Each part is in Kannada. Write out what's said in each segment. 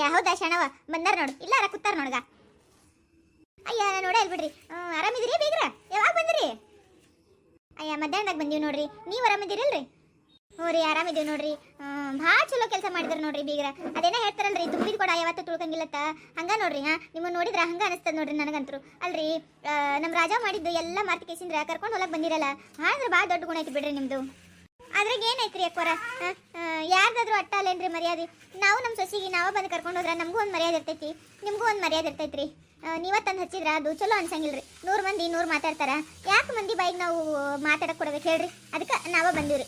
ಅಯ್ಯ, ಹೌದಾ ಶಣವ ಬಂದಾರ ನೋಡು. ಇಲ್ಲಾರ ಕೂತಾರ ನೋಡ್ಗ ಅಯ್ಯ ನೋಡ ಇಲ್ಲಿ ಬಿಡ್ರಿ ಆರಾಮಿದ್ದೀರಿ ಬೀಗ್ರ? ಯಾವಾಗ ಬಂದ್ರಿ? ಅಯ್ಯ, ಮಧ್ಯಾಹ್ನದಾಗ ಬಂದೀವಿ ನೋಡ್ರಿ. ನೀವು ಆರಾಮಿದ್ದೀರಲ್ರಿ ಹ್ಞೂ ರೀ ಆರಾಮಿದ್ದೀವಿ ನೋಡ್ರಿ. ಭಾಳ ಚಲೋ ಕೆಲಸ ಮಾಡಿದ್ರು ನೋಡ್ರಿ ಬೀಗ್ರ. ಅದೇನ ಹೇಳ್ತಾರಲ್ರಿ ತುಂಬಿದ ಕೊಡ ಯಾವತ್ತೂ ತುಳ್ಕಂಗಿಲ್ಲತ್ತ. ಹಂಗ ನೋಡ್ರಿ, ಹಾ? ನಿಮ್ಮ ನೋಡಿದ್ರ ಹಂಗ ಅನಿಸ್ತದ ನೋಡ್ರಿ ನನಗಂತರು. ಅಲ್ರಿ ನಮ್ಮ ರಾಜ ಮಾಡಿದ್ದು ಎಲ್ಲ ಮಾರ್ತಿ ಕೇಸಿಂದ್ರ ಕರ್ಕೊಂಡು ಹೊಲಕ್ಕೆ ಬಂದಿರಲ್ಲ. ಆದ್ರೆ ಭಾಳ ದೊಡ್ಡ ಗುಣ ಐತಿ ಬಿಡ್ರಿ ನಿಮ್ದು. ಅದ್ರಾಗ ಏನೈತ್ರಿ ಅಕ್ಕೋರ? ಯಾರ್ದಾದ್ರೂ ಅಟ್ಟ ಅಲ್ಲೇನ್ರಿ ಮರ್ಯಾದೆ? ನಾವು ನಮ್ಮ ಸೊಸಿಗೆ ನಾವು ಬಂದು ಕರ್ಕೊಂಡು ಹೋದ್ರೆ ನಮಗೂ ಒಂದು ಮರ್ಯಾದೆ ಇರ್ತೈತಿ. ನಿಮಗೂ ಒಂದು ಮರ್ಯಾದೆ ಇರ್ತೈತ್ರಿ. ನೀವ ತಂದು ಹಚ್ಚಿದ್ರ ಅದು ಚಲೋ ಅನ್ಸಂಗಿಲ್ರಿ. ನೂರು ಮಂದಿ ನೂರು ಮಾತಾಡ್ತಾರ. ಯಾಕೆ ಮಂದಿ ಬಾಯಿಗೆ ನಾವು ಮಾತಾಡಕ್ಕೆ ಕೊಡ್ಬೇಕು ಹೇಳ್ರಿ? ಅದಕ್ಕೆ ನಾವ ಬಂದಿವ್ರಿ.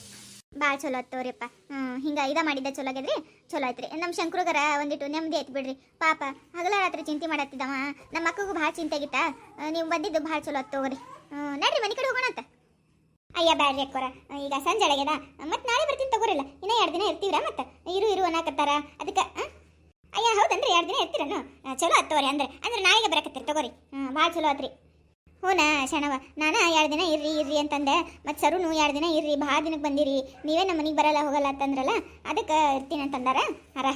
ಭಾಳ ಚಲೋ ಆತ್ತವ್ರಿಪ್ಪ ಹ್ಞೂ ಹಿಂಗೆ ಇದ ಮಾಡಿದ್ದ ಚಲೋ ಆಗ್ಯದ್ರಿ? ಚಲೋ ಆಯ್ತ್ರಿ. ನಮ್ಮ ಶಂಕರುಗರ ಒಂದಿಟ್ಟು ನೆಮ್ಮದಿ ಆಯ್ತು ಬಿಡ್ರಿ. ಪಾಪ, ಹಗಲ ರಾತ್ರಿ ಚಿಂತೆ ಮಾಡತ್ತಿದ್ದವ. ನಮ್ಮ ಅಕ್ಕಗೂ ಭಾಳ ಚಿಂತೆ ಆಗಿತ್ತ. ನೀವು ಬಂದಿದ್ದು ಭಾಳ ಚಲೋ ಆಯ್ತು ತಗೋರಿ. ಹ್ಞೂ ನಡ್ರಿ ಮನೆ ಕಡೆ ಹೋಗೋಣ ಅಂತ ಅಯ್ಯ ಬ್ಯಾಡ್ರಿ ಅಕ್ಕೋರ. ಈಗ ಸಂಜೆ ಅಡಗ್ಯದ ಮತ್ತೆ ನಾಳೆ ಬರ್ತೀನಿ ತಗೋರಿಲ್ಲ. ಇನ್ನೂ ಎರಡು ದಿನ ಇರ್ತೀವ್ರ ಮತ್ತೆ? ಇರು ಇರು ಅನ್ನಕತ್ತಾರ. ಅದಕ್ಕೆ ಅಯ್ಯ, ಹೌದಂದ್ರೆ ಎರಡು ದಿನ ಇರ್ತೀರನು? ಚಲೋ ಆತ್ತವ್ರಿ ಅಂದ್ರೆ. ಅಂದ್ರೆ ನಾಳೆಗೆ ಬರಕತ್ತೀರಿ ತಗೋರಿ. ಭಾಳ ಚಲೋ ಆತ್ರಿ. ಹೂನಾ ಶಣವ ನಾನು ಎರಡು ದಿನ ಇರ್ರಿ ಇರ್ರಿ ಅಂತಂದೆ. ಮತ್ತು ಸರುನು ಎರಡು ದಿನ ಇರ್ರಿ. ಭಾಳ ದಿನಕ್ಕೆ ಬಂದಿರಿ. ನೀವೇ ನಮ್ಮ ಮನೆಗೆ ಬರಲ್ಲ, ಹೋಗಲ್ಲ ಅಂತಂದ್ರಲ್ಲ? ಅದಕ್ಕೆ ಇರ್ತೀನಿ ಅಂತಂದಾರ? ಅರ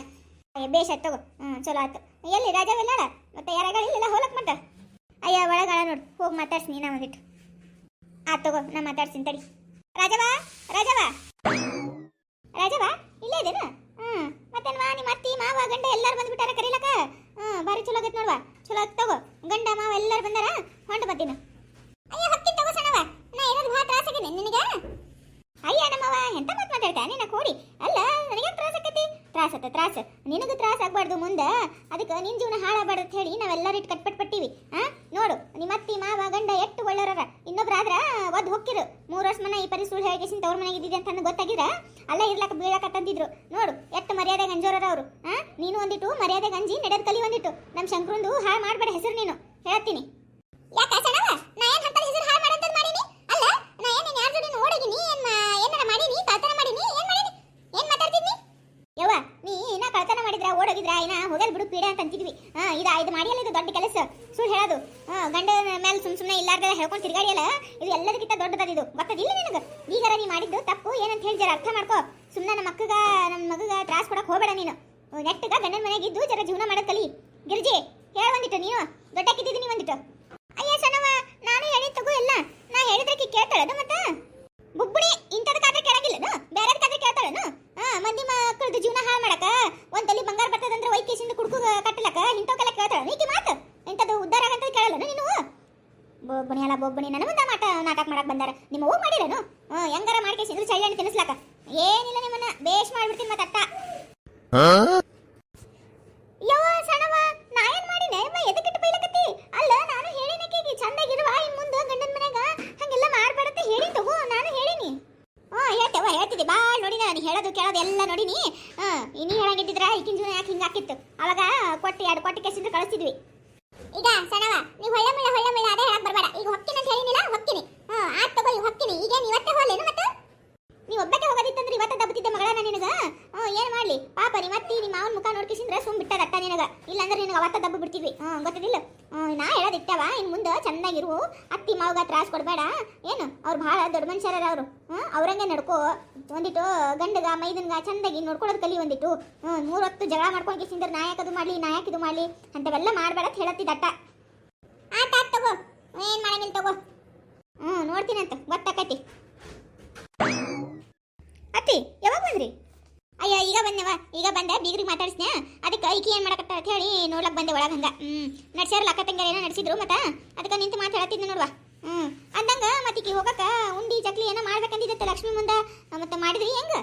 ಬೇಷ್ ಆಯ್ತು ತಗೋ. ಹ್ಞೂ ಚಲೋ ಆಯ್ತು ಎಲ್ಲಿ ರಾಜವೆಲ್ಲಾಳ ಮತ್ತೆ ಯಾರಾಗ ಇಲ್ಲಿಲ್ಲ ಹೋಲಕ್ ಮತ್ತೆ ಅಯ್ಯ ಒಳಗಾಳ ನೋಡಿ. ಹೋಗಿ ಮಾತಾಡ್ಸಿ ನೀನು ಒಂದಿಟ್ಟು ಆ, ತಗೋ, ನಾ ಮಾತಾಡ್ತೀನಿ, ತಡಿ. ರಾಜವ ರಾಜವ ರಾಜವ ಇಲ್ಲೇ ಇದೇನು? ಹ್ಞೂ ಮತ್ತೇನ್ವಾ ನಿಮ್ಮ ಅತ್ತಿ, ಮಾವ, ಗಂಡ ಎಲ್ಲಾರು ಬಂದ್ಬಿಟ್ಟಾರ ಕರೀಲಕ ಹ್ಞೂ ಬಾರಿ ಚಲೋ ಆಗೈತೆ ನೋಡ್ವಾ. ಚಲೋ ಆತ್ ತಗೋ. ಗಂಡ, ಮಾವ ಎಲ್ಲಾರು ಬಂದಾರ? ಹೊಂಡ ಬತ್ತೀನಿ. ಅಯ್ಯ ಹತ್ತಿ ತಗೋ ಸಣವ ನಾ ಇರೋದು ಭಾಳ ತ್ರಾಸ ಆಗಿನಿ ನಿನಗೆ? ಅಯ್ಯ ನಮ್ಮವ ಎಂತ ಮಾತು ಮಾತಾಡ್ತಾ ನಿನ್ನ ಕೋಡಿ? ಅಲ್ಲ ನನಗೆ ತ್ರಾಸ ಆಕೈತಿ? ತ್ರಾಸ ಆತ, ತ್ರಾಸ. ನಿನಗೆ ತ್ರಾಸ ಆಗ್ಬಾರ್ದು ಮುಂದೆ. ಅದಕ್ಕೆ ನಿನ್ ಜೀವನ ಹಾಳಾಗ್ಬಾರ್ದು ಅಂತ ಹೇಳಿ ನಾವೆಲ್ಲರೂ ಇಟ್ಟು ಕಟ್ಪಟ್ ಪಟ್ಟಿವಿ ಆ, ನೋಡು, ನಿಮ್ಮ ಅತ್ತಿ, ಮಾವ, ಗಂಡ ಎಷ್ಟು ಒಳ್ಳೆಯವ್ರ ಇನ್ನೊಬ್ರಾದ್ರ ಒದ್ ಹೊಕ್ಕಿರು ಮೂರು ವರ್ಷ ಮನೆ ಈ ಪರಿ ಸುಳ್ಳು ಹೇಳಿಕೆಸಿನ ತವ್ರ ಮನೆಗೆ ಇದ್ದಿದೆ ಅಂತ ಗೊತ್ತಾಗಿದ್ರ? ಅಲ್ಲ ಇರ್ಲಕ್ಕ ಬೀಳಕ ತಂದಿದ್ರು ನೋಡು, ಎಷ್ಟು ಮರ್ಯಾದೆ ಗಂಜೋರ ಅವರು, ಆ? ನೀನು ಒಂದಿಟ್ಟು ಮರ್ಯಾದೆ ಗಂಜಿ ನಡೆದ ಕಲಿ ಒಂದಿಟ್ಟು. ನಮ್ಮ ಶಂಕರಂದು ಹಾಳು ಮಾಡಬೇಡ ಹೆಸರು ನೀನು. ಹೇಳ್ತೀನಿ. ಯಾಕ ಸಣವ ನಾ ಏನು ಅಂತ ಹೆಸರು ಹಾಳು ಮಾಡಂತದ್ ಮಾಡೀನಿ? ಅಲ್ಲ, ನಾ ಏನು ಯಾರ ಜೋಡಿ ಓಡೋಗಿನಿ? ಏನ್ ಏನಾರ ಮಾಡೀನಿ? ಕಳ್ತನ ಮಾಡೀನಿ? ಏನ್ ಮಾಡೀನಿ? ಏನ್ ಮಾತಾಡ್ತಿದ್ನಿ? ಯವ್ವ ನೀ ಇನ್ನ ಕಳ್ತನ ಮಾಡಿದ್ರ, ಓಡೋಗಿದ್ರ, ಇನ್ನ ಹೋಗಲ್ ಬಿಡು, ಪೀಡೆ ಅಂತ ಅಂತಿದ್ವಿ. ಇದು ಇದು ಮಾಡಿಯಲ್ಲ, ಇದು ದೊಡ್ಡ ಕೆಲಸ. ಸುಳ್ಳು ಹೇಳೋದು. ಹಾ, ಗಂಡ ಮೇಲೆ ಸುಮ್ ಸುಮ್ಮನೆ ಇಲ್ಲಾರ್ದ ಹೇಳ್ಕೊಂಡು ತಿರ್ಗಾಡಿಯಲ್ಲ, ಇದು ಎಲ್ಲದಕ್ಕಿಂತ ದೊಡ್ಡದಾದ ಇದು. ಗೊತ್ತದಿಲ್ಲ ನಿನಗೆ. ಈಗಾರ ನೀ ಮಾಡಿದ್ದು ತಪ್ಪು, ಏನಂತ ಹೇಳಿ ಜರ ಅರ್ಥ ಮಾಡ್ಕೋ. ಸುಮ್ಮನೆ ನಮ್ಮ ಅಕ್ಕಗ, ನಮ್ಮ ಮಗಗ ತ್ರಾಸ್ ಕೊಡಕ್ ಹೋಗಬೇಡ ನೀನು. ನೆಟ್ಟಗ ಗಂಡನ ಮನೆಗೆ ಇದ್ದು ಜರ ಜೀವನ ಮಾಡೋದ್ ಕಲಿ. ಗಿರ್ಜಿ, ಹೇಳ ಒಂದಿಟ್ಟು ನೀನು ದೊಡ್ಡಕ್ಕಿದ್ದೀನಿ ಒಂದಿಟ್ಟು ಅಯ್ಯ ಸಣ್ಣವ ನಾನು ಹೇಳಿ ತಗೋ ಎಲ್ಲ ನಾ ಹೇಳಿದ್ರಕ್ಕೆ ಕೇಳ್ತಾಳದು ಮತ್ತ ಬುಬ್ಬುಣಿ ಇಂಥದಕ್ಕಾದ್ರೆ ಕೇಳಂಗಿಲ್ಲನು ಬೇರೆದಕ್ಕಾದ್ರೆ ಕೇಳ್ತಾಳನು ಹಾ ಮಂದಿ ಮಕ್ಕಳದು ಜೀವನ ಹಾಳು ಮಾಡಕ ಒಂದ್ ತಲಿ ಬಂಗಾರ ಬರ್ತದಂದ್ರೆ ವೈಕೇಶಿಂದ ಕುಡ್ಕು ಕಟ್ಟಲಕ ಇಂಥವಕ್ಕೆಲ್ಲ ಕೇಳ್ತಾಳ ನೀಕಿ ಮಾತು ಇಂಥದ್ದು ಉದ್ಧಾರ ಆಗಂತ ಕೇಳಲ್ಲನು ನೀನು ಬೊಬ್ಬಣಿ ಅಲ್ಲ ಬೊಬ್ಬಣಿ ನನ್ನ ಮುಂದೆ ಮಾಟ ನಾಟಕ ಮಾಡಕ್ ಬಂದಾರ. ನಿಮ್ಮ ಹೋಗಿ ಮಾಡಿರೇನು? ಹೆಂಗಾರ ಚಳಿ ಹಣ್ಣು ತಿನ್ನಿಸ್ಲಾಕ ಏನಿಲ್ಲ ನಿಮ್ಮನ್ನ, ಬೇಷ್ ಮಾಡ್ಬಿಡ್ತೀನಿ ಮತ್ತೆ ಅತ್ತ. ಯವ್ವ ಸಣವ ನಾ ಏನ್ ಮಾಡಿನೆ ಎದಕ್ಕೆ ಇಟ್ಟು ಬೈಲಕತ್ತಿ? ಅಲ್ಲ, ನಾನು ಹೇಳಿನಕೀಗಿ ಚಂದಾಗಿರುವ ಇನ್ ಮುಂದೆ ಗಂಡನ ಮನ್ಯಾಗ, ಹಂಗೆಲ್ಲ ಮಾಡ್ಬೇಡತ್ತೆ ಹೇಳಿ ತಗೋ, ನಾನು ಹೇಳಿನಿ. ಹಾ ಹೇಳ್ತೇವ ಹೇಳ್ತಿದ್ದೆ. ಬಾ ನೋಡಿ ನಾನು, ಹೇಳೋದು, ಕೇಳೋದು ಎಲ್ಲ ನೋಡಿನಿ. ಹಾ ನೀ ಹೇಳಂಗಿದ್ದಿದ್ರ ಈಗಿನ ಜೀವನ ಯಾಕೆ ಹಿಂಗಾಕಿತ್ತು ಅವಾಗ ಕೊಟ್ಟು, ಎರಡು ಕೊಟ್ಟು ಕೆಸಿಂದ ಕಳಿಸ್ತಿದ್ವಿ. ಈಗ ಸಣ್ಣವ ನೀವು ಹೊಳ್ಳೆ ಮುಳ್ಳ ಹೊಳ್ಳೆ ಮುಳ್ಳ, ಅದೇ ಹೇಳಕ್ ಬರಬೇಡ. ಈಗ ಹೊಕ್ಕಿನ ಅಂತ ಹೇಳಿನಿಲ್ಲ ಹೊಕ್ಕಿನಿ ಹಾ ಆತ್ ತಗೋ, ಈಗ ಹೊಕ್ಕಿನಿ ಈಗ ಇವತ್ತೇ ಹೋಲೇನು ಮತ್ತೆ ನೀವು ಒಬ್ಬಕ್ಕೆ ಹೋಗೋದಿತ್ತಂದ್ರೆ ಇವತ್ತ ದಬ್ಬತಿದ್ದೆ ಮಗಳನ್ನ ನಿನಗ ಹ್ಞೂ ಏನು ಮಾಡ್ಲಿ ಪಾಪ ನಿಮ್ಮ ಅತ್ತಿ, ನಿಮ್ಮ ಅವನ ಮುಖ ನೋಡ್ಕಿಸಿದ್ರೆ ಸುಮ್ ಬಿಟ್ಟದ ಅಟ್ಟ ನಿನಗ. ಇಲ್ಲಾಂದ್ರೆ ನಿನಗೆ ಅವತ್ತ ದಬ್ಬ ಬಿಡ್ತಿದ್ವಿ. ಹ್ಞೂ ಗೊತ್ತಿಲ್ಲ ಹ್ಞೂ ನಾ ಹೇಳೋದಿತ್ತವ ಇನ್ನು ಮುಂದೆ ಚೆನ್ನಾಗಿರು. ಅತ್ತಿ ಮಾವಗ ತ್ರಾಸ್ ಕೊಡಬೇಡ. ಏನು? ಅವ್ರು ಭಾಳ ದೊಡ್ಡ ಮನುಷ್ಯರ ಅವರು. ಅವ್ರಂಗೆ ನಡ್ಕೋ. ಒಂದಿಟ್ಟು ಗಂಡಗ, ಮೈದನ್ಗ ಚಂದಾಗಿ ನೋಡ್ಕೊಳ್ಳೋದು ಕಲಿ ಒಂದಿಟ್ಟು. ಹ್ಞೂ ಮೂರು ಹೊತ್ತು ಜಗಳ ಮಾಡ್ಕೊಂಡು ಕಿಸಿಂದ್ರೆ ನಾಯಕದು ಮಾಡಲಿ ನಾಯಕಿದು ಮಾಡಲಿ? ಅಂಥವೆಲ್ಲ ಮಾಡಬೇಡ ಅಂತ ಹೇಳತ್ತಿದ್ದಟ್ಟ ಆತ ಆತ್ ತಗೋ. ಏನು ಮಾಡಂಗಿಲ್ಲ ತಗೋ? ಹ್ಞೂ ನೋಡ್ತೀನಂತ. ಗೊತ್ತಾಕೈತಿ. ಅತ್ತಿ, ಯಾವಾಗ ಬಂದ್ರಿ? ಅಯ್ಯ, ಈಗ ಬಂದೆವ? ಈಗ ಬಂದೆ? ಬೀಗ್ರಿಗೆ ಮಾತಾಡಿಸ್ನೆ ಅದಕ್ಕೆ ಈಕಿ ಏನು ಮಾಡಕತ್ತ ಅಂತ ಹೇಳಿ ನೋಡ್ಲಕ್ ಬಂದೆ ಒಳಗೆ ಹಂಗೆ. ಹ್ಞೂ ನಡ್ಸ್ಯಾರಲ್ಲ ಅಕ್ಕ ತಂಗಾರ ಏನೋ ನಡೆಸಿದ್ರು ಮತ್ತ? ಅದಕ್ಕೆ ನಿಂತು ಮಾತಾಡತ್ತಿದ್ದೆ ನೋಡ್ವಾ. ಹ್ಞೂ ಅಂದಂಗೆ ಮತ್ತೆ ಈಕಿ ಹೋಗಕ್ಕೆ ಉಂಡಿ ಚಕ್ಲಿ ಏನೋ ಮಾಡ್ಬೇಕಂದಿದ್ದತ್ತ ಲಕ್ಷ್ಮಿ ಮುಂದೆ. ಮತ್ತೆ ಮಾಡಿದ್ರಿ ಹೆಂಗೆ?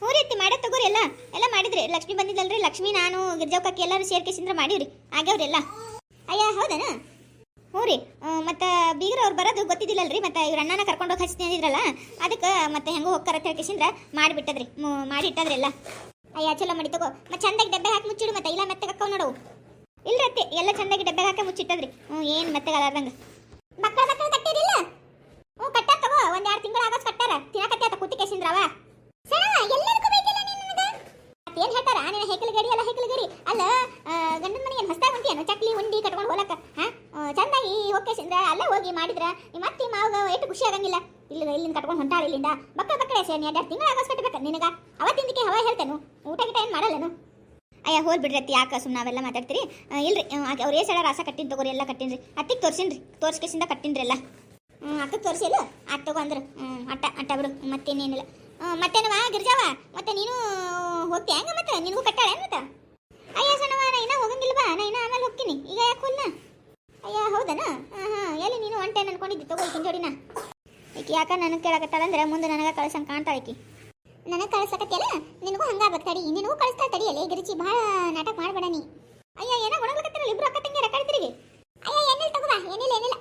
ಹ್ಞೂ ರೀತಿ ಅತ್ತಿ ಮಾಡೇ ತಗೋರಿ ಎಲ್ಲ. ಎಲ್ಲ ಮಾಡಿದ್ರಿ. ಲಕ್ಷ್ಮಿ ಬಂದಿದ್ದಲ್ರಿ ಲಕ್ಷ್ಮಿ, ನಾನು ಗಿರ್ಜಾವಕ್ಕಿ ಎಲ್ಲರೂ ಸೇರ್ಕೇಸಿಂದ್ರ ಮಾಡಿವ್ರಿ. ಆಗ್ಯಾವ್ರಿ ಎಲ್ಲ. ಅಯ್ಯ, ಹೌದನಾ? ಹ್ಞೂ ರೀ. ಮತ್ತು ಬೀಗರ ಅವ್ರು ಬರೋದು ಗೊತ್ತಿದ್ದಿಲ್ಲಲ್ರಿ, ಮತ್ತು ಇವ್ರ ಅಣ್ಣನ ಕರ್ಕೊಂಡು ಹೋಗಿ ಹಚ್ತೀನಿ ಅಂದಿದ್ರಲ್ಲ, ಅದಕ್ಕೆ ಮತ್ತೆ ಹೆಂಗೋ ಹೋಗ್ತಾರ ಅಂತ ಹೇಳ್ಕೇಸಿಂದ್ರ ಮಾಡಿಬಿಟ್ಟದ್ರಿ ಎಲ್ಲ ಅಯ್ಯ, ಚಲೋ ಮಾಡಿ ತಗೋ. ಮತ್ತೆ ಚಂದಾಗಿ ಡಬ್ಬೆ ಹಾಕಿ ಮುಚ್ಚಿಡು ಮತ್ತೆ, ಇಲ್ಲ ಮತ್ತೆ ಹಾಕೋ ನೋಡು. ಇಲ್ಲ ಅತ್ತಿ, ಎಲ್ಲ ಚಂದಾಗಿ ಡಬ್ಬೆ ಹಾಕಿ ಮುಚ್ಚಿಟ್ಟದ್ರಿ. ಹ್ಞೂ, ಏನು ಮೆತ್ತಗಾಲಾರ್ದಂಗೆ ಮಕ್ಕಳ ಮಕ್ಕಳು ಕಟ್ಟಿರಿಲ್ಲ ಹ್ಞೂ ಕಟ್ಟಾರ ತಗೋ. ಒಂದು ಎರಡು ತಿಂಗಳು ಆಗೋದು ಕಟ್ಟಾರ. ತಿನ್ನಕತ್ತೆ ಕೂತಿ ಕೇಸಿಂದ್ರವ ನೀನು ಏನ್ ಹೇಳ್ತಾರ? ನಿನ್ನ ಹೇಕಲ್ ಗಡಿ ಅಲ್ಲ ಹೇಕಲ್ ಗಡಿ ಅಲ್ಲ ಗಂಡನ ಮನೆ ಏನು ಹೊಸ್ತಾಗ ಹೊಂಟಿಯೇನು? ಚಕ್ಲಿ, ಉಂಡಿ ಕಟ್ಕೊಂಡು ಹೋಲಕ್ಕ. ಚಂದಾಗಿ ಹೋಗ್ಕೇಸಿಂದ್ರ ಅಲ್ಲೇ ಹೋಗಿ ಮಾಡಿದ್ರೆ, ನಿಮ್ಮ ಅತ್ತಿ ಮಾವಾಗ ಎಷ್ಟು ಖುಷಿ ಆಗಂಗಿಲ್ಲ ಇಲ್ಲಿ ಇಲ್ಲಿಂದ ಕಟ್ಕೊಂಡು ಹೊಂಟಾಳ ಇಲ್ಲಿಂದ. ಬಕ್ಕ ಬಕ್ಕಳೆ ಸೇನಿ ಎರಡು ತಿಂಗಳು ಆಗೋಸ್ ಕಟ್ಟಬೇಕು ನಿನಗ. ಅವತ್ತಿಂದಕ್ಕೆ ಹವಾ ಹೇಳ್ತೇನು, ಊಟ ಗಿಟ ಏನು ಮಾಡಲ್ಲನು? ಅಯ್ಯ ಹೋಲ್ ಬಿಡ್ರಿ ಅತ್ತಿ, ಯಾಕೆ ಸುಮ್ಮನೆ ನಾವೆಲ್ಲ ಮಾತಾಡ್ತೀರಿ? ಇಲ್ರಿ ಅವ್ರು ಏಸಳ ರಾಸ ಕಟ್ಟಿನ ತಗೋರಿ, ಎಲ್ಲ ಕಟ್ಟಿನ್ರಿ. ಅತ್ತಿಗೆ ತೋರ್ಸಿನ್ರಿ ತೋರ್ಸ್ಕೇಸಿಂದ ಕಟ್ಟಿನ್ರಿ ಎಲ್ಲ. ಹ್ಞೂ ಅಕ್ಕಗೆ ತೋರಿಸಿಲ್ಲ ಅತ್ತ ತಗೋ ಅಂದ್ರೆ ಹ್ಞೂ ಅಟ್ಟ ಅಟ್ಟ ಬಿಡು, ಮತ್ತೇನೇನಿಲ್ಲ. ಮತ್ತೇನವ ಗಿರ್ಜಾವ? ಮತ್ತೆ ನೀನು ಹೋಗ್ತಿ ಹೆಂಗ ಮತ್ತೆ? ನಿನಗೂ ಕಟ್ಟಾಳೆ ಮತ್ತೆ? ಅಯ್ಯ ಸಣ್ಣವ ನಾ ಇನ್ನೂ ಹೋಗಂಗಿಲ್ವಾ ನಾ ಇನ್ನೂ ಆಮೇಲೆ ಹೋಗ್ತೀನಿ. ಈಗ ಯಾಕೆ ಹೋದ್ನ? ಅಯ್ಯ, ಹೌದನಾ? ಹಾಂ ಹಾಂ ಎಲ್ಲಿ ನೀನು ಒಂಟೆ ಅನ್ಕೊಂಡಿದ್ದಿ? ತಗೋ ಜೋಡಿನ ಈಕೆ ಯಾಕ ನನಗೆ ಕೇಳಕತ್ತಾಳಂದ್ರೆ ಮುಂದೆ ನನಗೆ ಕಳ್ಸಂಗೆ ಕಾಣ್ತಾಳೆ ಈಕಿ. ನನಗೆ ಕಳ್ಸಕತ್ತಿಯಲ್ಲ? ನಿನಗೂ ಹಂಗಾಗ್ಬೇಕು ತಡಿ. ನಿನಗೂ ಕಳಿಸ್ತಾ ತಡಿಯಲ್ಲ ಗಿರಿಚಿ ಭಾಳ ನಾಟಕ ಮಾಡಬೇಡ ನೀ. ಅಯ್ಯ, ಏನೋ ಒಣಗ್ಲಕತ್ತಿರಲ್ಲ ಇಬ್ರು ಅಕ್ಕ ತಂಗಿ ರಕಾಡ್ತಿರಿಗೆ ಅಯ್ಯ, ಏನಿಲ್ಲ ತಗೋಬಾ ಏನಿಲ್ಲ ಏನಿಲ್ಲ.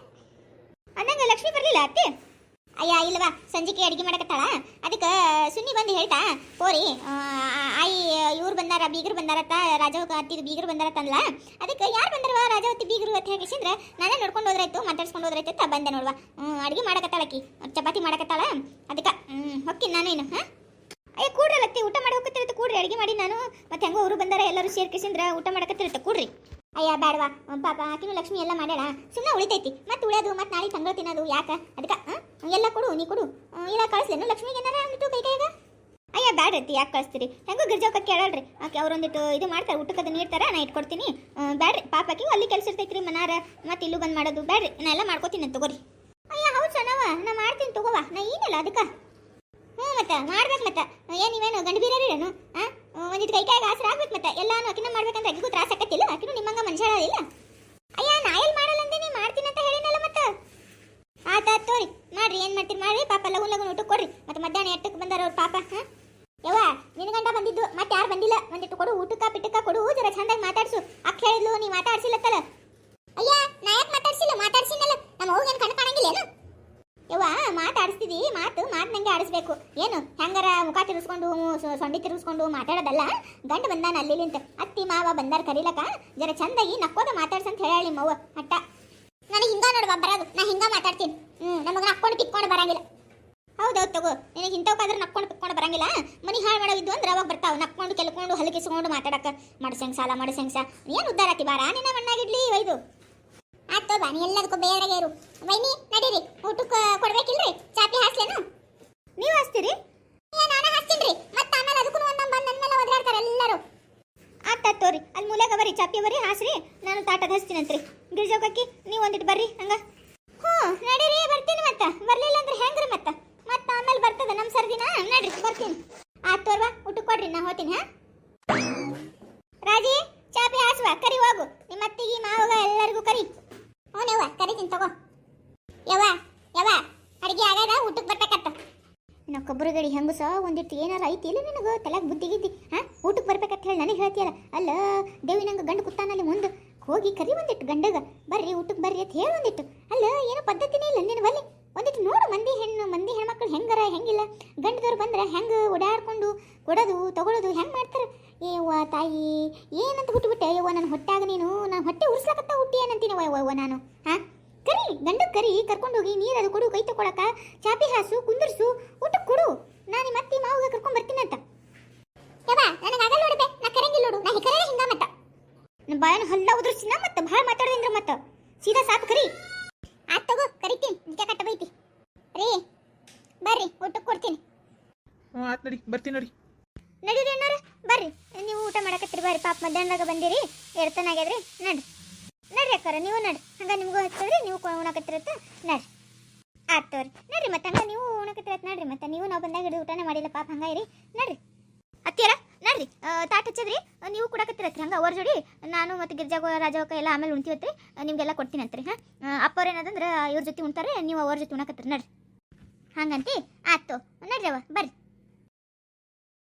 ಅಂದಂಗ ಲಕ್ಷ್ಮಿ ಬರಲಿಲ್ಲ, ಅತ್ತಿ? ಅಯ್ಯ ಇಲ್ವಾ ಸಂಜಿಕೆ ಅಡಿಗೆ ಮಾಡಕತ್ತಾಳ. ಅದಕ್ಕೆ ಸುನ್ನಿ ಬಂದು ಹೇಳ್ತಾ ಓರಿ ಆಯಿ, ಇವ್ರು ಬಂದಾರ, ಬೀಗರು ಬಂದಾರತ್ತ ರಾಜವ ಅತ್ತಿದು ಬೀಗರು ಬಂದಾರತ್ತಲ್ಲ ಅದಕ್ಕೆ ಯಾರು ಬಂದಾರವ ರಾಜವತ್ತಿ ಬೀಗರು ಅಂತ ಹೇಳಿಸಿದ್ರೆ ನಾನೇ ನೋಡ್ಕೊಂಡು ಹೋದ್ರಾಯ್ತು, ಮಾತಾಡ್ಸ್ಕೊಂಡು ಹೋದ್ರಾಯ್ತು ಅಂತ ಬಂದೆ ನೋಡ್ವಾ. ಅಡುಗೆ ಮಾಡಕತ್ತಾಳಕ್ಕಿ ಮಾಡಕತ್ತಾಳಕಿ ಚಪಾತಿ ಮಾಡಕತ್ತಾಳ. ಅದಕ್ಕೆ ಹ್ಞೂ ನಾನೇನು ಹಾಂ? ಅಯ್ಯ, ಕೂಡ್ರಿ ಅತ್ತಿ ಊಟ ಮಾಡಿ ಹೋಗತ್ತಿರುತ್ತೆ ಕೂಡ್ರಿ, ಅಡಿಗೆ ಮಾಡಿ ನಾನು. ಮತ್ತೆ ಹೆಂಗೋ ಅವರು ಬಂದಾರ, ಎಲ್ಲರೂ ಸೇರ್ಕಿಸಿಂದ್ರೆ, ಊಟ ಮಾಡಕತ್ತಿರುತ್ತೆ, ಕೂಡ್ರಿ. ಅಯ್ಯ ಬೇಡವಾ ಪಾಪ, ಆಕಿನೂ ಲಕ್ಷ್ಮಿ ಎಲ್ಲ ಮಾಡ್ಯಾಳ. ಸುಮ್ಮನೆ ಉಳಿತೈತಿ. ಮತ್ತೆ ಉಳಿಯೋದು, ಮತ್ತೆ ನಾಳೆ ತಂಗಳು ತಿನ್ನೋದು ಯಾಕೆ? ಅದಕ್ಕೆ ಎಲ್ಲ ಕೊಡು, ನೀ ಕೊಡು. ಇಲ್ಲ ಕಳಿಸ್ಲೇನು? ಲಕ್ಷ್ಮಿಗೆ ಏನಾರ ಕೈ ಕೈಗ ಅಯ್ಯ, ಬ್ಯಾಡ್ರಿ ಯಾಕೆ ಕಳಿಸ್ತೀರಿ? ಹೆಂಗೋ ಗಿರ್ಜೋಕ ಕೇಳಲ್ರಿ ಆಕೆ ಅವ್ರೊಂದಿಟ್ಟು ಇದು ಮಾಡ್ತಾರೆ ಊಟಕ್ಕೆ ನೀಡ್ತಾರೆ ನಾ ಇಟ್ಕೊಡ್ತೀನಿ. ಬ್ಯಾಡ್ರಿ. ಪಾಪಕ್ಕೆ ಅಲ್ಲಿ ಕೆಲಸ ಇರ್ತೈತ್ರಿ, ಮನಾರ. ಮತ್ತೆ ಇಲ್ಲೂ ಬಂದು ಮಾಡೋದು. ಬ್ಯಾಡ್ರಿ, ನಾ ಎಲ್ಲ ಮಾಡ್ಕೋತೀನಿ, ತಗೋರಿ. ಅಯ್ಯ, ಹೌದು ಸಣ್ಣವ ನಾ ಮಾಡ್ತೀನಿ, ತಗೋವಾ. ನಾ ಏನಿಲ್ಲ, ಅದಕ್ಕೆ. ಹ್ಞೂ ಮತ್ತೆ, ಮಾಡ್ಬೇಕು ಮತ್ತೆ. ಏನು ನೀವೇನು ಗಂಡು ಬೀರೇನು ಹಾಂ? ಒಂದಿಟ್ಟು ಕೈ ಕೈಗೆ ಆಸರ ಆಗ್ಬೇಕು ಮತ್ತೆ. ಎಲ್ಲಾನು ಅಕಿನ ಮಾಡ್ಬೇಕಂತ ಅಕ್ಕಿಗೂ ತ್ರಾಸ ಆಕತ್ತಿಲ್ಲ. ಅಕಿನೂ ನಿಮ್ಮಂಗ ಮನುಷ್ಯ ಇಲ್ಲ? ಅಯ್ಯ, ನಾ ಎಲ್ಲಿ ಮಾಡಲ್ಲ ಅಂದೆ ನೀ ಮಾಡ್ತೀನಿ ಅಂತ ಹೇಳಿನಲ್ಲ ಮತ್ತೆ? ಆತ ತೋರಿ. ಮಾಡ್ರಿ, ಏನು ಮಾಡ್ತೀರಿ ಮಾಡ್ರಿ. ಪಾಪ ಲಗು ಲಗು ಊಟಕ್ಕೆ ಕೊಡ್ರಿ. ಮತ್ತೆ ಮಧ್ಯಾಹ್ನ ಎಟ್ಟಕ್ಕೆ ಬಂದಾರ ಅವ್ರ ಪಾಪ, ಹಾಂ? ಯವ್ವ ನಿನ್ನ ಗಂಡ ಬಂದಿದ್ದು, ಮತ್ತೆ ಯಾರು ಬಂದಿಲ್ಲ? ಒಂದಿಟ್ಟು ಕೊಡು, ಊಟಕ್ಕ, ಪಿಟ್ಟಕ್ಕ ಕೊಡು, ಜರ ಚಂದಾಗಿ ಮಾತಾಡ್ಸು. ಅಕ್ಕ ಹೇಳಿದ್ಲು, ನೀ ಮಾತಾಡ್ಸಿಲ್ಲತ್ತಲ್ಲ ಅಯ್ಯ ನಾ ಯಾಕೆ ಮಾತಾಡ್ಸಿಲ್ಲ ಮಾತಾಡ್ಸಿನಲ್ಲ ನಮ್ಮ ಹೋಗೇನು ಕಣ್ಣು ಕಾಣಂಗಿಲ್ಲ ಏನು ಯವ್ವ ಮಾತಾಡಿಸ್ತಿದಿ ಮಾತು ಮಾತಿನಂಗೆ ಆಡಿಸ್ಬೇಕು. ಏನು, ಹೆಂಗಾರ ಮುಖ ತಿರ್ಸ್ಕೊಂಡು ಸೊ- ಸೊಂಡಿ ತಿರ್ಸ್ಕೊಂಡು ಮಾತಾಡೋದಲ್ಲ? ಗಂಡ ಬಂದಾನ ಅಲ್ಲಿಲಿಂತ ಅತ್ತಿ ಮಾವ ಬಂದಾರ ಕರೀಲಕ ಜರ ಚಂದಾಗಿ ನಕ್ಕೋದ ಮಾತಾಡ್ಸಂತ ಹೇಳಿ ಮವ್ವ, ಅಟ್ಟ. ನನಗೆ ಹಿಂಗ ನೋಡುವ ಬರೋದು. ನಾ ಹಿಂಗ ಮಾತಾಡ್ತೀನಿ. ಹ್ಞೂ ನಮಗೆ ನಕ್ಕೊಂಡು ಪಿಕ್ಕೊಂಡು ಬರಂಗಿಲ್ಲ. ಹೌದೌದು ತಗೋ. ನಿನಗೆ ಇಂಥವ್ಕಾದ್ರೆ ನಕ್ಕೊಂಡು ಪಿಕ್ಕೊಂಡು ಬರಂಗಿಲ್ಲ? ಮನಿ ಹಾಳು ಮಾಡೋದಿದ್ದು ಅಂದ್ರೆ ಅವಾಗ ಬರ್ತಾವೆ. ನಕ್ಕೊಂಡು ಕೆಲ್ಕೊಂಡು, ಹಲಕಿಸ್ಕೊಂಡು ಮಾತಾಡಕ. ಮಡಸಂಗ್ ಸಾಲ ಸಾ ಏನು ಉದ್ದಾರ ಆತಿ ಬಾರ? ನಿನ್ನ ಮಣ್ಣಾಗಿಡ್ಲಿ ಒಯ್ದು. ಆಯ್ತು ಬಾ ನೀ ಎಲ್ಲದಕ್ಕೂ ಬೇರೆಗೆ ಇರು. ವೈನಿ ನಡೀರಿ. ಊಟಕ್ಕೆ ಕೊಡ್ಬೇಕಿಲ್ರಿ? ಚಾಪಿ ಹಾಸ್ಲೇನು? ನೀವು ಹಾಸ್ತೀರಿ? ನಾನು ಹಾಸ್ತೀನ್ರಿ. ಮತ್ತೆ ಆಮೇಲೆ ಅದಕ್ಕೂ ಒಂದು ಬಂದು ನನ್ನ ಮೇಲೆ ಒದರಾಡ್ತಾರೆ ಎಲ್ಲರೂ. ಆತ ತೋರಿ. ಅಲ್ಲಿ ಮೂಲೆಗೆ ಬರ್ರಿ ಚಾಪಿ ಬರ್ರಿ ಹಾಸ್ರಿ. ನಾನು ತಾಟದ ಹಚ್ತೀನಂತ್ರಿ. ಗಿರ್ಜೋಕಕ್ಕಿ ನೀವು ಒಂದಿಟ್ಟು ಬರ್ರಿ ಹಂಗ? ಹ್ಞೂ ನಡೀರಿ ಬರ್ತೀನಿ ಮತ್ತೆ. ಬರಲಿಲ್ಲ ಅಂದ್ರೆ ಹೆಂಗ್ರಿ ಮತ್ತೆ? ಮತ್ತೆ ಆಮೇಲೆ ಬರ್ತದ ನಮ್ಮ ಸರ್ದಿನ? ನಡ್ರಿ ಬರ್ತೀನಿ. ಆತ್ ತೋರ್ವಾ ಊಟಕ್ಕೆ ಕೊಡ್ರಿ ನಾ ಹೋತೀನಿ ಹಾ? ರಾಜಿ ಚಾಪಿ ಹಾಸುವ ಕರಿ ಹೋಗು ನಿಮ್ಮ ಅತ್ತಿಗೆ ಮಾವಗ ಎಲ್ಲರಿಗೂ ಕರಿ ಹ್ಞೂ ಕರಿತೀನಿ ತಗೋ ಯವ್ವ ಯವ್ವ ಅಡಿಗೆ ಆಗದ ಊಟಕ್ಕೆ ಬರ್ಬೇಕತ್ತ ಇನ್ನು ಕೊಬ್ಬರಿ ಗಡಿ ಹೆಂಗಸ? ಒಂದಿಟ್ಟು ಏನಾರ ಐತಿ ಇಲ್ಲ ನಿನಗೆ? ತಲೆಗೆ ಬುದ್ಧಿ ಗಿದ್ದಿ ಹಾಂ? ಊಟಕ್ಕೆ ಬರ್ಬೇಕಂತ ಹೇಳಿ ನನಗೆ ಹೇಳ್ತೀಯಲ್ಲ. ಅಲ್ಲ ದೇವಿ ನಂಗೆ ಗಂಡು ಕುತ್ತಾನಲ್ಲಿ ಮುಂದೆ ಹೋಗಿ ಕರಿ ಒಂದಿಟ್ಟು ಗಂಡಗ. ಬರ್ರಿ ಊಟಕ್ಕೆ ಬರ್ರಿ ಅಂತ ಹೇಳಿ ಒಂದಿಟ್ಟು ಅಲ್ಲ, ಏನೋ ಪದ್ಧತಿನೇ ಇಲ್ಲ ನಿನ್ನ ಬಲ್ಲಿ ಒಂದಿಟ್ಟು ನೋಡು ಮಂದಿ ಹೆಣ್ಣು, ಮಂದಿ ಹೆಣ್ಮಕ್ಳು ಹೆಂಗಾರ, ಹೆಂಗಿಲ್ಲ? ಗಂಡದವ್ರು ಬಂದ್ರೆ ಹೆಂಗೆ ಓಡಾಡ್ಕೊಂಡು ಕೊಡೋದು ತಗೊಳ್ಳೋದು ಹೆಂಗೆ ಮಾಡ್ತಾರೆ? ಏವ್ವ ತಾಯಿ, ಏನಂತ ಹುಟ್ಟುಬಿಟ್ಟೆ ಯವ್ವ ನನ್ನ ಹೊಟ್ಟೆಯಾಗ ನೀನು, ನಾನು ಹೊಟ್ಟೆ ಉರ್ಸ್ಲಕತ್ತ ಹುಟ್ಟಿ ಏನಂತೀನಿ ಯವ್ವ, ನಾನು. ಹಾಂ? ಕರಿ ಗಂಡು ಕರಿ ಕರ್ಕೊಂಡು ಹೋಗಿ ನೀರು ಅದು ಕೊಡು ಕೈ ತಗೊಳಕ ಚಾಪಿ ಹಾಸು ಕುಂದರ್ಸು ಊಟಕ್ಕೆ ಕೊಡು. ನಾನು ಮತ್ತೆ ಮಾವಗ ಕರ್ಕೊಂಡು ಬರ್ತೀನಿ ಅಂತ. ಯವ್ವ ನನಗೆ ಆಗಲ್ಲ ನೋಡ್ಬೆ ನಾ ಕರಂಗಿಲ್ಲ ನೋಡು ನಾ ಹಿಕರೇ ಹಿಂಗ ಮತ್ತ. ನನ್ನ ಬಾಯನ ಹಲ್ಲ ಉದ್ರಸಿನ ಮತ್ತೆ ಭಾಳ ಮಾತಾಡೋದ್ರಿಂದ ಮತ್ತೆ. ಸೀದಾ ಸಾಕು ಕರಿ. ಆತ್ ತಗೋ ಕರಿತೀನಿ ನಿಜ ಕಟ್ಟ ಬೈತಿ. ರೀ ಬರ್ರಿ ಊಟಕ್ಕೆ ಕೊಡ್ತೀನಿ. ಹ್ಞೂ ಆತ್ ನಡಿ ಬರ್ತೀನಿ ನೋಡಿ. ನಡೀರಿ ಅಣ್ಣಾರ ಬರ್ರಿ. ನೀವು ಊಟ ಮಾಡಕತ್ತೀರಿ ಬರ್ರಿ ಪಾಪ ಮಧ್ಯಾಹ್ನದಾಗ ಬಂದಿರಿ ಎಡ್ತನ ಆಗ್ಯದ್ರಿ ನಡ್ರಿ. ನಡ್ರಿ ಅಕ್ಕಾರ, ನೀವು ನಡ್ರಿ. ಹಂಗೆ ನಿಮಗೂ ಹಚ್ಚಿದ್ರೆ ನೀವು ಉಣಕತ್ತಿರತ್ತ, ನಡ್ರಿ. ಆಯ್ತು ತೋರಿ. ನಡ್ರಿ ಮತ್ತೆ ಹಂಗ ನೀವು ಉಣಕತ್ತಿರತ್ತ, ನಡ್ರಿ. ಮತ್ತೆ ನೀವು ನಾವು ಬಂದಾಗ ಹಿಡಿದು ಊಟನೇ ಮಾಡಿಲ್ಲ, ಪಾಪ ಹಂಗ ಇರಿ. ನಡ್ರಿ. ಅತ್ತಿಯರ, ನಡ್ರಿ. ತಾಟ್ ಹಚ್ಚದ್ರಿ. ನೀವು ಕುಡಕತ್ತಿರತ್ರಿ ಹಂಗ ಅವ್ರ ಜೋಡಿ ನಾನು ಮತ್ತೆ ಗಿರ್ಜಾಗ ರಾಜಾವಕ ಎಲ್ಲ ಆಮೇಲೆ ಉಣ್ತೀವತ್ರಿ. ನಿಮಗೆಲ್ಲ ನಿಮ್ಗೆಲ್ಲ ಕೊಡ್ತೀನಿ ಅಂತ್ರಿ, ಹಾಂ? ಅಪ್ಪವ್ರು ಏನದಂದ್ರೆ ಇವ್ರ ಜೊತೆ ಉಣ್ತಾರೆ, ನೀವು ಅವ್ರ ಜೊತೆ ಉಣಕತ್ತೀರಿ. ನಡ್ರಿ. ಹಂಗಂತಿ? ಆತು ನಡ್ರಿ ಅವ ಬರ್ರಿ.